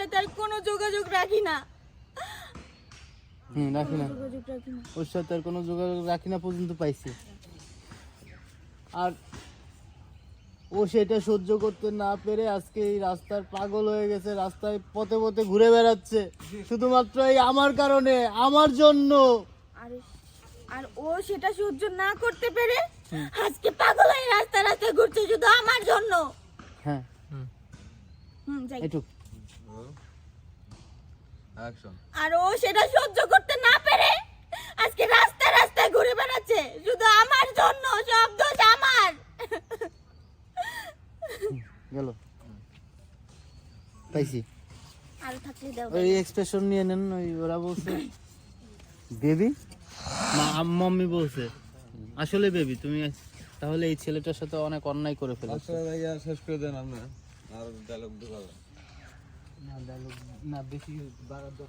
সাথে আর কোনো যোগাযোগ রাখি না। হুম রাখি না। ওর সাথে আর কোনো যোগাযোগ রাখি না পর্যন্ত পাইছি। আর ও সেটা সহ্য করতে না পেরে আজকে এই রাস্তার পাগল হয়ে গেছে রাস্তায় পথে পথে ঘুরে বেড়াচ্ছে। শুধুমাত্র এই আমার কারণে আমার জন্য। আর আর ও সেটা সহ্য না করতে পেরে আজকে পাগল হয়ে রাস্তা রাস্তায় ঘুরছে শুধু আমার জন্য। হ্যাঁ। হুম যাই। আর ও সেটা সহ্য করতে না পেরে আজকে রাস্তা রাস্তায় ঘুরে বেড়াচ্ছে। শুধু আমার জন্য সব দোষ আমার। গেল। পাইছি। আর থাকলে দাও। ওই এক্সপ্রেশন নিয়ে নেন ওই ওরা বলছে। বেবি? মাম্মি বলছে। আসলে বেবি তুমি তাহলে এই ছেলেটার সাথে অনেক অন্যায় করে ফেলেছো। আসলে ভাইয়া শেষ করে দেন আপনি। আর ডায়লগ ঢুকাবেন। না dialogue- না বেশি বাড়ার দরকার